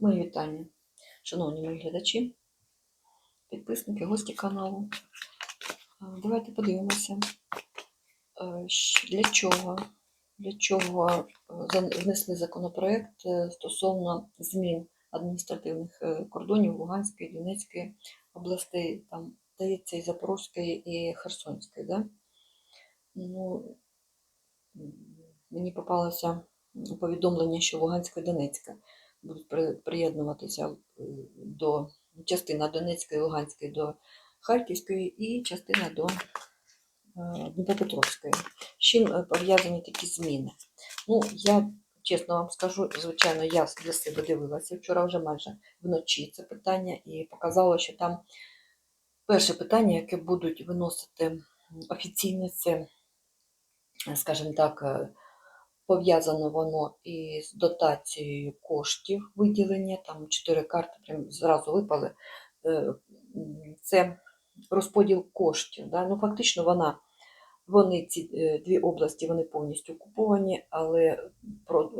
Мої вітання, шановні мої глядачі, підписники, гості каналу. Давайте подивимося, для чого, для чого внесли законопроект е, стосовно змін адміністративних е, кордонів Луганської, Донецької областей, там, здається, і Запорозької, і Херсонської. Да? Ну, мені попалося повідомлення, що Луганська і Донецька будуть приєднуватися е, до частина Донецької, Луганської до Харківської і частина до е, Дніпропетровської. З чим е, пов'язані такі зміни? Ну, я чесно вам скажу, звичайно, я для себе дивилася вчора вже майже вночі це питання і показало, що там перше питання, яке будуть виносити офіційно, це, скажімо так, пов'язано воно із дотацією коштів виділення, там чотири карти прям зразу випали. Е, Це розподіл коштів. Да? Ну, фактично вона, вони, ці е, дві області, вони повністю окуповані, але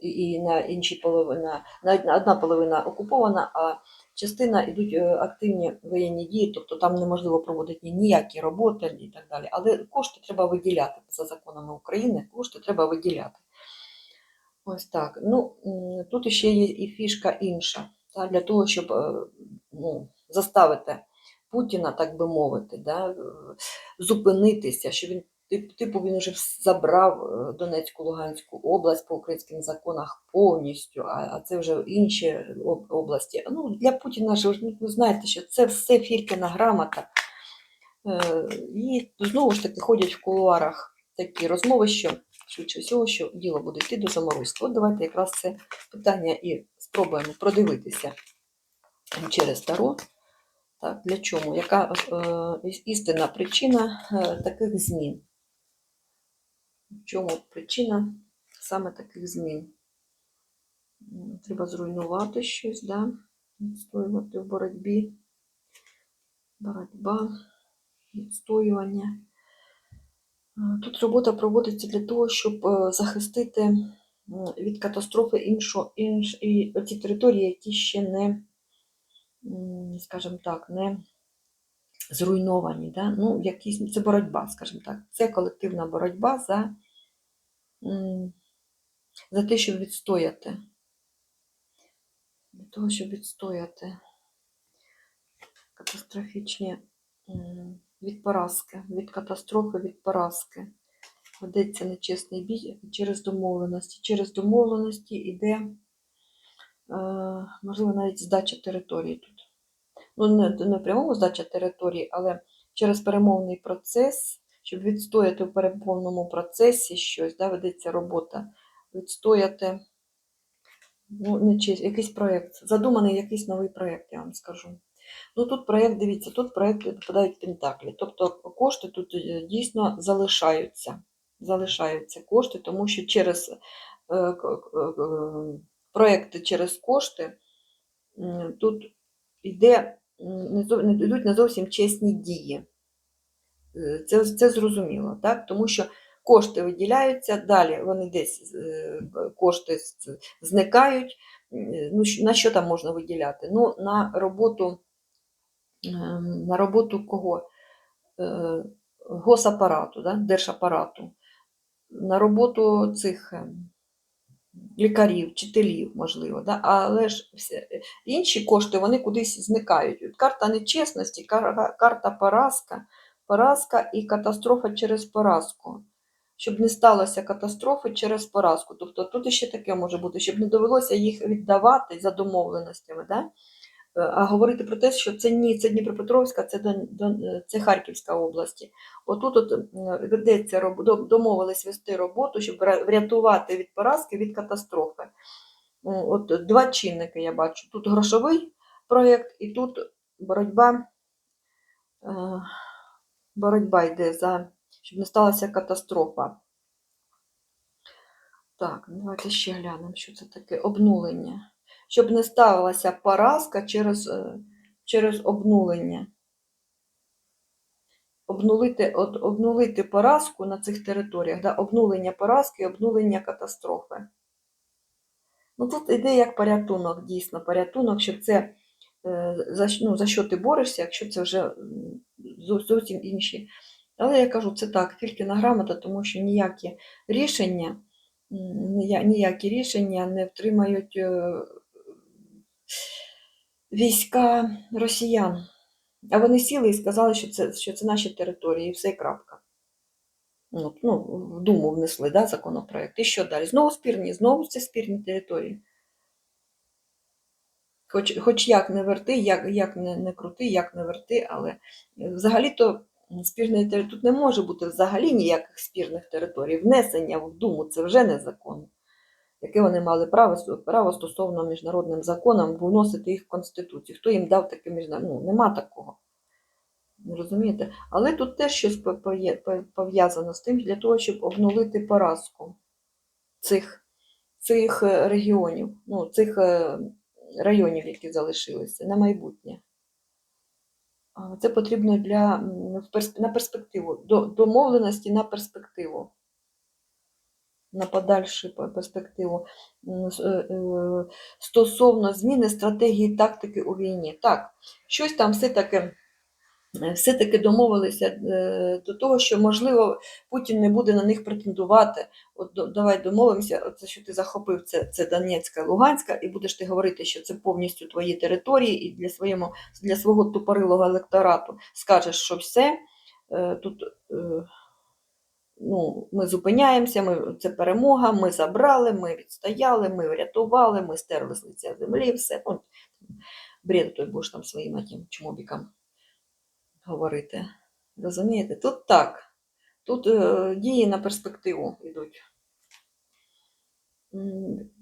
і- на іншій половина, на одна- одна половина окупована, а частина йдуть е, активні воєнні дії, тобто там неможливо проводити ніякі роботи і так далі. Але кошти треба виділяти за законами України, кошти треба виділяти. Ось так. Ну, тут ще є і фішка інша, та, для того, щоб е, ну, заставити Путіна, так би мовити, да, е, зупинитися, що він типу він вже забрав е, Донецьку, Луганську область по українським законах повністю, а, це вже інші області. Ну, для Путіна ж ви ну, знаєте, що це все фіркина грамота. І знову ж таки ходять в кулуарах такі розмови, що швидше всього, що діло буде йти до заморозства. От давайте якраз це питання і спробуємо продивитися через Таро. Так, для чому? Яка е, істинна причина е, таких змін? В чому причина саме таких змін? Треба зруйнувати щось, да? відстоювати в боротьбі. Боротьба, відстоювання. Тут робота проводиться для того, щоб е, захистити від катастрофи іншу, інш, і ті території, які ще не, скажімо так, не зруйновані. Да? Ну, якісь, це боротьба, скажімо так. Це колективна боротьба за, за те, щоб відстояти. Для того, щоб відстояти катастрофічні від поразки, від катастрофи, від поразки. Ведеться нечесний бій через домовленості. Через домовленості йде, е, можливо, навіть здача території тут. Ну, не, не прямому здача території, але через перемовний процес, щоб відстояти в перемовному процесі щось, да, ведеться робота, відстояти ну, не честь, якийсь проєкт, задуманий якийсь новий проєкт, я вам скажу. Ну тут проєкт, дивіться, тут проєкти попадають пентаклі. Тобто кошти тут е, дійсно залишаються. Залишаються кошти, тому що через е, е, проєкти через кошти тут йде, не йдуть не зовсім чесні дії. Це, це зрозуміло, так? тому що кошти виділяються, далі вони десь кошти зникають. Ну, на що там можна виділяти? Ну, на роботу, на роботу кого? Е, Госапарату, да? держапарату, на роботу цих ем, лікарів, вчителів, можливо. Да? Але ж все, інші кошти вони кудись зникають. Карта нечесності, карта поразка, поразка і катастрофа через поразку. Щоб не сталося катастрофи через поразку. Тобто тут ще таке може бути, щоб не довелося їх віддавати за домовленостями. Да? Е, А говорити про те, що це ні, це Дніпропетровська, це, Дон- Дон- е, це Харківська області. Отут от, ведеться домовились вести роботу, щоб врятувати від поразки, від катастрофи. От два чинники я бачу. Тут грошовий проєкт і тут боротьба, е, боротьба йде за, щоб не сталася катастрофа. Так, давайте ще глянемо, що це таке обнулення. Щоб не сталася поразка через, е, через обнулення. Обнулити, обнулити поразку на цих територіях, да? обнулення поразки обнулення катастрофи. Ну тут іде як порятунок, дійсно, порятунок, щоб це е, за, ну, за що ти борешся, якщо це вже зовсім інші. Але я кажу, це так, тільки на грамота, тому що ніякі рішення, ніякі рішення не втримають е, війська росіян. А вони сіли і сказали, що це, що це наші території, і все і крапка. Ну, ну, в Думу внесли да, законопроект. І що далі? Знову спірні, знову це спірні території. Хоч, хоч як не верти, як, як не, не крути, як не верти, але взагалі-то спірної території тут не може бути взагалі ніяких спірних територій. Внесення в Думу це вже незаконно. Яке вони мали право, право стосовно міжнародним законам вносити їх в Конституцію. Хто їм дав таке міжнародне? Ну, нема такого. Розумієте? Але тут теж щось по- пов'язано з тим, для того, щоб обнулити поразку цих, цих е, регіонів, ну, цих е, районів, які залишилися на майбутнє. Це потрібно для, на перспективу, до, домовленості на перспективу. На подальшу перспективу е, е, стосовно зміни стратегії тактики у війні. Так, щось там все-таки е, все-таки домовилися до того, що, можливо, Путін не буде на них претендувати. От давай домовимося, оце, що ти захопив, це, це Донецька, Луганська, і будеш ти говорити, що це повністю твої території, і для, своєму, для свого тупорилого електорату скажеш, що все, тут ну, ми зупиняємося, ми, це перемога, ми забрали, ми відстояли, ми врятували, ми стерли з лиця землі, все. Ну, бред той будеш там своїм тим чмобікам говорити. Розумієте? Тут так. Тут е, дії на перспективу йдуть.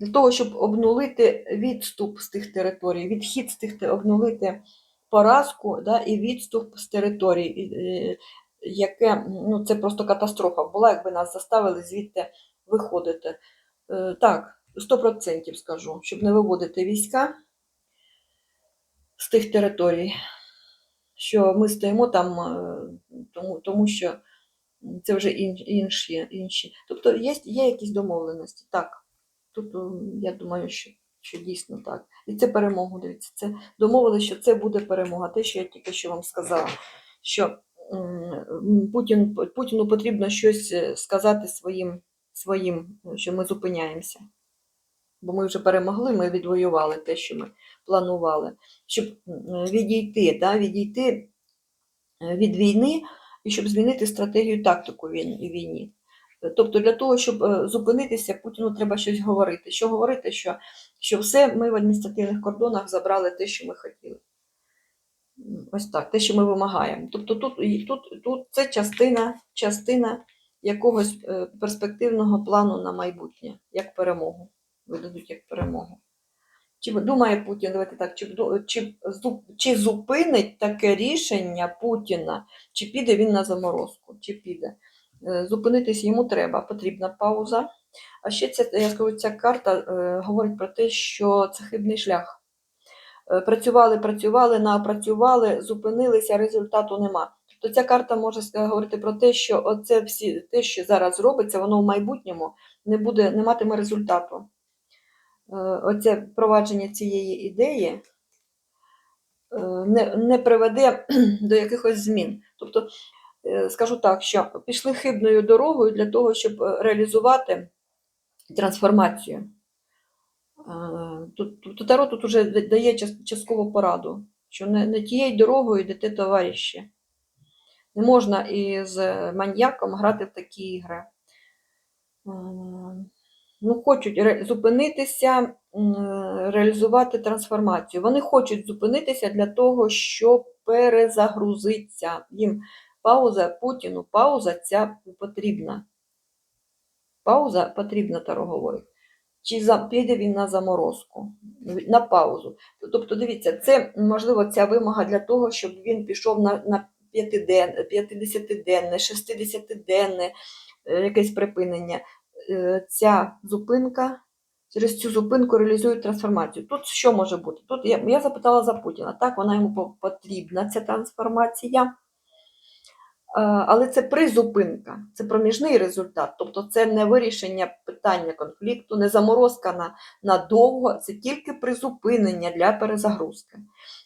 Для того, щоб обнулити відступ з тих територій, відхід з тих обнулити поразку да, і відступ з е, яке ну, це просто катастрофа була, якби нас заставили звідти виходити. Е, Так, 100% скажу, щоб не виводити війська з тих територій, що ми стоїмо там, е, тому, тому що це вже інші. інші. Тобто є, є якісь домовленості. Так, тут я думаю, що, що дійсно так. І це перемогу, дивіться, це домовилися, що це буде перемога. Те, що я тільки що вам сказала, що Путін, Путіну потрібно щось е, сказати своїм, своїм, що ми зупиняємося. Бо ми вже перемогли, ми відвоювали те, що ми планували. Щоб відійти, да, відійти е, від війни і щоб змінити стратегію тактику війні. Тобто для того, щоб е, зупинитися, Путіну треба щось говорити. Що говорити, що, що все ми в адміністративних кордонах забрали те, що ми хотіли. Ось так, те, що ми вимагаємо. Тобто тут, тут, тут це частина, частина якогось е, перспективного плану на майбутнє, як перемогу. Видадуть як перемогу. Чи думає Путін, давайте так, чи, чи, чи зупинить таке рішення Путіна, чи піде він на заморозку, чи піде. Е, Зупинитись йому треба, потрібна пауза. А ще ця, я скажу, ця карта е, говорить про те, що це хибний шлях. Е, Працювали, працювали, напрацювали, зупинилися, результату нема. Тобто ця карта може говорити про те, що оце всі, те, що зараз робиться, воно в майбутньому не, буде, не матиме результату. Е, Оце впровадження цієї ідеї е, не, не приведе до якихось змін. Тобто, е, скажу так, що пішли хибною дорогою для того, щоб е, реалізувати трансформацію. Тут, Таро тут уже дає часткову пораду, що не, не тією дорогою йдете товариші. Не можна із маньяком грати в такі ігри. Ну, хочуть зупинитися, реалізувати трансформацію. Вони хочуть зупинитися для того, щоб перезагрузитися. Їм пауза Путіну, пауза ця потрібна. Пауза потрібна, Таро говорить. Чи піде він на заморозку, на паузу. Тобто, дивіться, це можливо ця вимога для того, щоб він пішов на, на 50-денне, 60-денне е, якесь припинення. Е, Ця зупинка, через цю зупинку реалізують трансформацію. Тут що може бути? Тут я, я запитала за Путіна. Так, вона йому потрібна, ця трансформація. Але це призупинка, це проміжний результат. Тобто це не вирішення питання конфлікту, не заморозка на, надовго, це тільки призупинення для перезагрузки.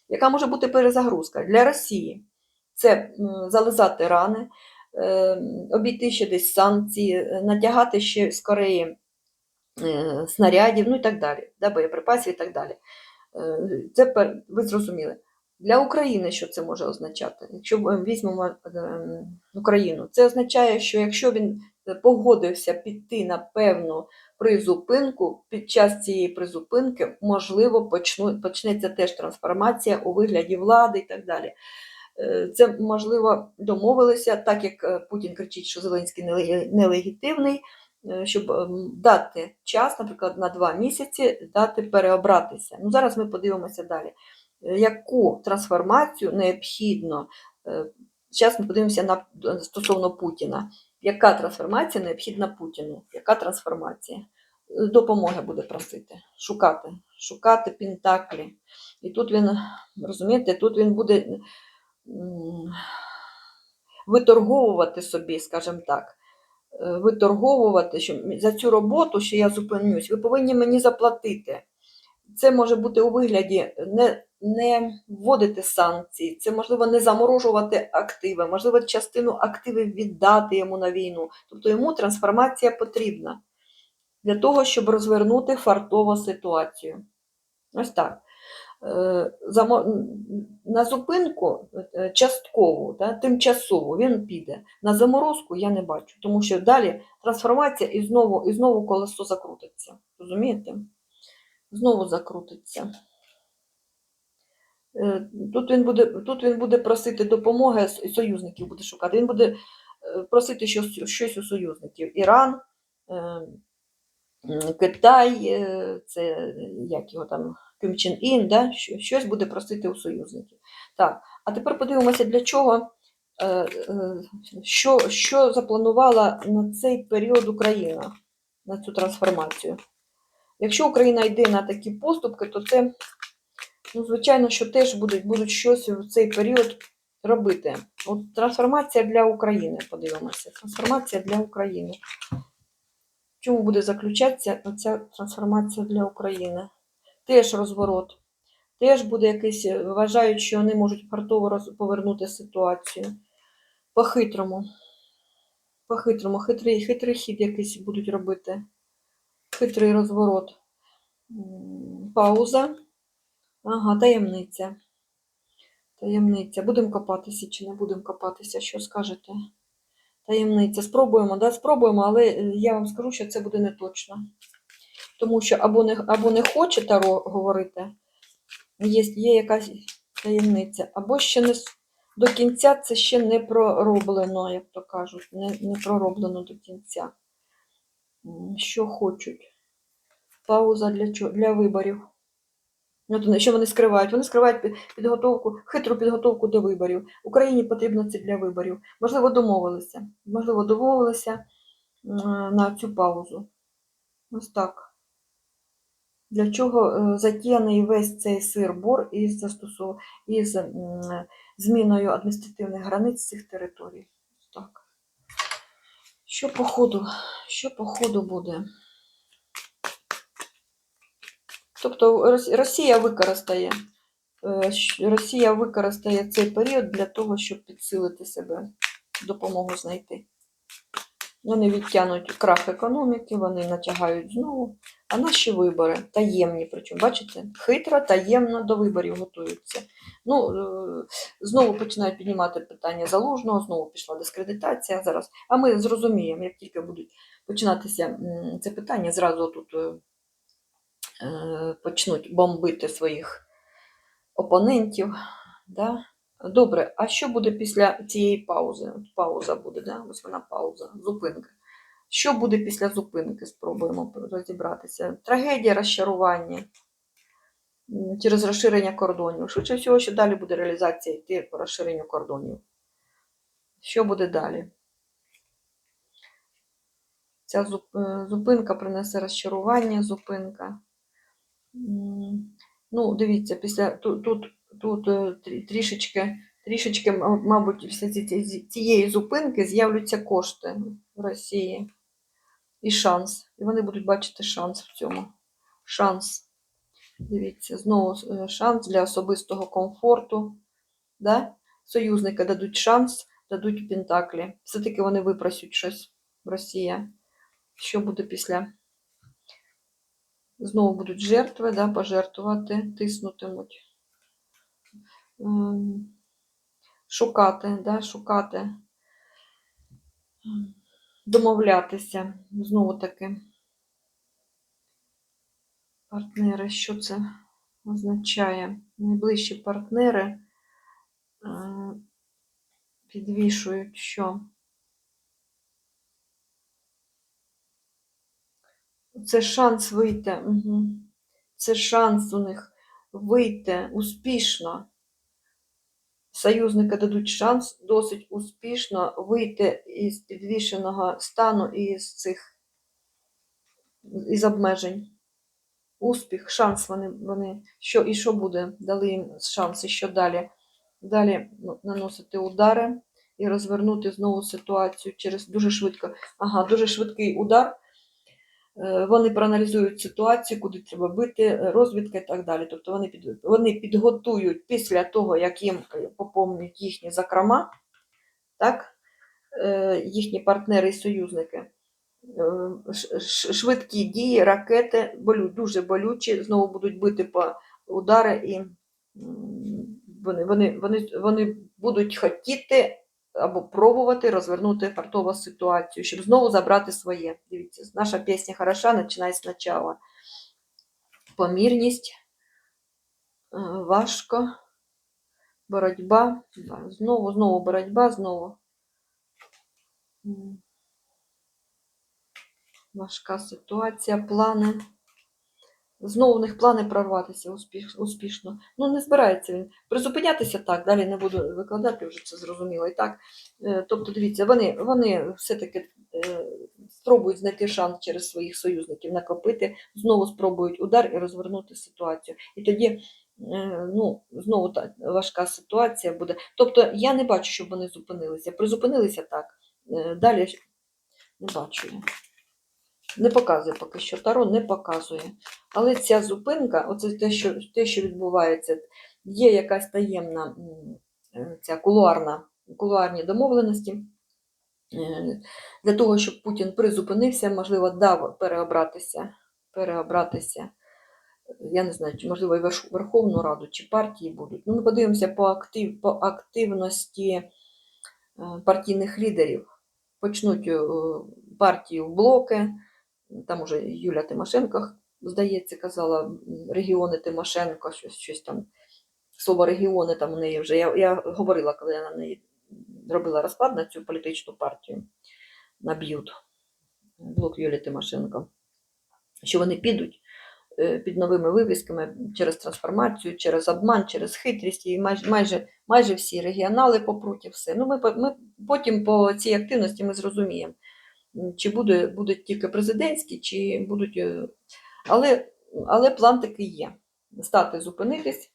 Яка може бути перезагрузка? Для Росії це зализати рани, е, обійти ще десь санкції, е, натягати ще з Кореї е, снарядів, ну і так далі, да, боєприпасів і так далі. Е, Це ви зрозуміли. Для України що це може означати? Якщо ми візьмемо е, Україну, це означає, що якщо він е, погодився піти на певну призупинку, під час цієї призупинки, можливо, почну, почнеться теж трансформація у вигляді влади і так далі. Е, Це можливо домовилися, так як е, Путін кричить, що Зеленський нелегітимний, щоб ем, дати час, наприклад, на два місяці дати переобратися. Ну, зараз ми подивимося далі. Е, Яку трансформацію необхідно? Зараз ми подивимося на е, стосовно Путіна. Яка трансформація необхідна Путіну? Яка трансформація? Е, Допомоги буде просити, шукати, шукати пентаклі. І тут він, розумієте, тут він буде виторговувати собі, скажімо так, е, виторговувати, що за цю роботу, що я зупинюсь, ви повинні мені заплатити. Це може бути у вигляді не, не вводити санкції, це можливо не заморожувати активи, можливо, частину активів віддати йому на війну. Тобто йому трансформація потрібна для того, щоб розвернути фартову ситуацію. Ось так. Е, На зупинку е, часткову, да, тимчасову він піде. На заморозку я не бачу, тому що далі трансформація і знову, і знову колесо закрутиться. Розумієте? Знову закрутиться. Е, Тут він буде, тут він буде просити допомоги, союзників буде шукати. Він буде е, просити щось, щось у союзників. Іран, е, Китай, це як його там, Ким Чен Ін, да? щось буде просити у союзників. Так, а тепер подивимося, для чого, що, що запланувала на цей період Україна, на цю трансформацію. Якщо Україна йде на такі поступки, то це, ну, звичайно, що теж будуть, будуть щось в цей період робити. От трансформація для України, подивимося. Трансформація для України. В чому буде заключатися ця трансформація для України? Теж розворот. Теж буде якийсь, вважають, що вони можуть фартово повернути ситуацію. По-хитрому. По-хитрому, хитрий, хитрий хід якийсь будуть робити. Хитрий розворот. Пауза. Ага, таємниця. Таємниця. Будемо копатися чи не будемо копатися? Що скажете? Таємниця. Спробуємо, да? Спробуємо, але е, я вам скажу, що це буде не точно. Тому що або не, або не хоче Таро говорити, є, є якась таємниця, або ще не до кінця це ще не пророблено, як то кажуть, не, не пророблено до кінця. Що хочуть? Пауза для чого? Для виборів. Що вони скривають? Вони скривають підготовку, хитру підготовку до виборів. Україні потрібно це для виборів. Можливо, домовилися. Можливо, домовилися на цю паузу. Ось так. Для чого е, затіяний весь цей сир-бор із, застосов... із зміною адміністративних границь цих територій? Ось Так. Що по ходу? Що по ходу буде? Тобто Росія використає, е, Росія використає цей період для того, щоб підсилити себе, допомогу знайти. Вони відтягнуть крах економіки, вони натягають знову. А наші вибори таємні, причому, бачите, хитро, таємно до виборів готуються. Ну, е, знову починають піднімати питання залужного, знову пішла дискредитація зараз. А ми зрозуміємо, як тільки будуть починатися це питання, зразу тут е, е, почнуть бомбити своїх опонентів. Да? Добре, а що буде після цієї паузи? Пауза буде, да? ось вона пауза, зупинка. Що буде після зупинки? Спробуємо розібратися. Трагедія, розчарування через розширення кордонів. Швидше всього, що далі буде реалізація йти по розширенню кордонів. Що буде далі? Ця е, зупинка принесе розчарування, зупинка. Ну, дивіться, після тут, тут, е, трі- трішечки, трішечки, мабуть, ці- цієї зупинки з'являться кошти в Росії і шанс. І вони будуть бачити шанс в цьому. Шанс. Дивіться, знову е, шанс для особистого комфорту. Да? Союзники дадуть шанс, дадуть пентаклі. Все-таки вони випросять щось Росія. Що буде після? Знову будуть жертви, да, пожертвувати, тиснутимуть. Ем, Шукати, да, шукати, домовлятися. Знову таки. Партнери, що це означає? Найближчі партнери е, підвішують що? Це шанс вийти. Це шанс у них вийти успішно. Союзники дадуть шанс досить успішно вийти із підвішеного стану і із цих із обмежень. Успіх, шанс вони, вони. Що і що буде? Дали їм шанс, і що далі? Далі ну, наносити удари і розвернути знову ситуацію через дуже швидко. Ага, дуже швидкий удар. Е, Вони проаналізують ситуацію, куди треба бити, е, розвідка і так далі. Тобто вони, під, вони підготують після того, як їм е, поповнюють їхні закрома, так, їхні партнери і союзники. Швидкі дії, ракети, болю, дуже болючі, знову будуть бити по удари, і вони, вони, вони, вони будуть хотіти або пробувати розвернути фартову ситуацію, щоб знову забрати своє. Дивіться, наша пісня хороша, починає спочатку. Помірність, е, важко, боротьба, знову, знову боротьба, знову. Важка ситуація, плани. Знову в них плани прорватися успіш, успішно. Ну, не збирається він. Призупинятися так, далі не буду викладати, вже це зрозуміло. І так, е, тобто, дивіться, вони, вони все-таки е, спробують знайти шанс через своїх союзників накопити, знову спробують удар і розвернути ситуацію. І тоді е, ну, знову та важка ситуація буде. Тобто я не бачу, щоб вони зупинилися. Призупинилися так. Далі не бачу я. Не показує поки що Таро, не показує. Але ця зупинка, оце те, що, те, що відбувається, є якась таємна е, ця кулуарна, кулуарні домовленості. Е, Для того, щоб Путін призупинився, можливо, дав переобратися, переобратися. Я не знаю, чи можливо і Верховну Раду, чи партії будуть. Ну, ми подивимося по, актив, по активності е, партійних лідерів. Почнуть партію в блоки. Там уже Юля Тимошенко, здається, казала, регіони Тимошенко, щось, щось там. Слово регіони там у неї вже. Я, я говорила, коли я на неї робила розклад на цю політичну партію на б'ют, блок Юлії Тимошенко, що вони підуть е, під новими вивісками через трансформацію, через обман, через хитрість, і майже, майже, майже всі регіонали попруть все. Ну, ми, ми потім по цій активності ми зрозуміємо, чи буде, будуть тільки президентські, чи будуть. е, Але, але план такий є. Стати зупинитись.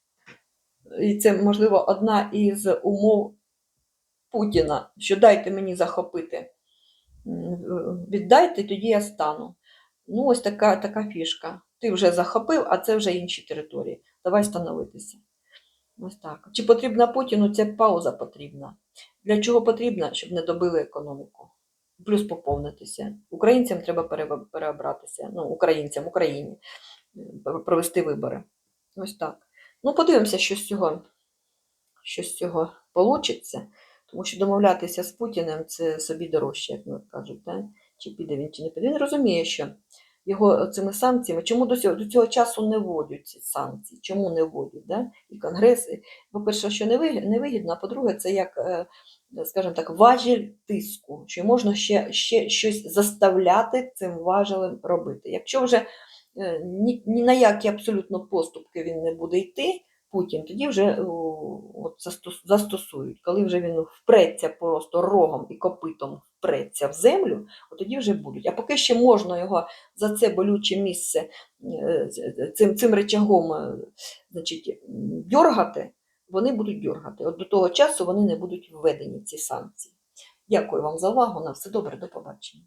І це, можливо, одна із умов Путіна, що дайте мені захопити. Віддайте, тоді я стану. Ну, ось така, така фішка. Ти вже захопив, а це вже інші території. Давай становитися. Ось так. Чи потрібна Путіну? Це пауза потрібна. Для чого потрібна? Щоб не добили економіку. Плюс поповнитися. Українцям треба переобратися. Ну, українцям, Україні. Провести вибори. Ось так. Ну, подивимося, що з цього, що з цього вийде. Тому що домовлятися з Путіним це собі дорожче, як кажуть. Чи піде він, чи не піде. Він розуміє, що його цими санкціями, чому до цього, до цього часу не вводять ці санкції, чому не вводять? Да? І Конгрес, по-перше, що не вигідно, а по-друге, це як, е, скажімо так, важіль тиску, що можна ще, ще щось заставляти цим важелем робити. Якщо вже е, ні, ні на які абсолютно поступки він не буде йти, Путін, тоді вже от застосують. Коли вже він впреться просто рогом і копитом впреться в землю, от тоді вже будуть. А поки ще можна його за це болюче місце е, цим, цим речагом е, значить, дьоргати, вони будуть дергати. От до того часу вони не будуть введені ці санкції. Дякую вам за увагу. На все добре, до побачення.